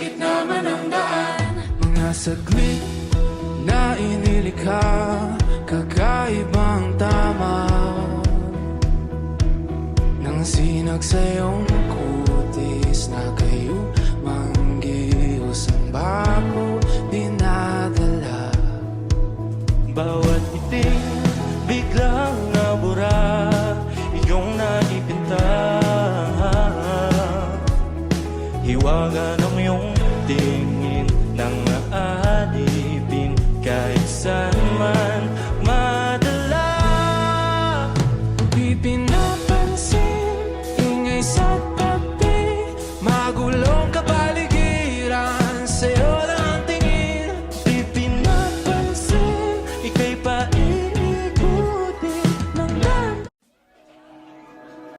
gitna man ng daan. Mga saglit na inilikha Kakaibang tama. Nang sinag sa iyong kutis Na kayo manggiyos ang bako dinadala Bawat iting Hiwaga ng iyong tingin Nang aalipin kahit saan.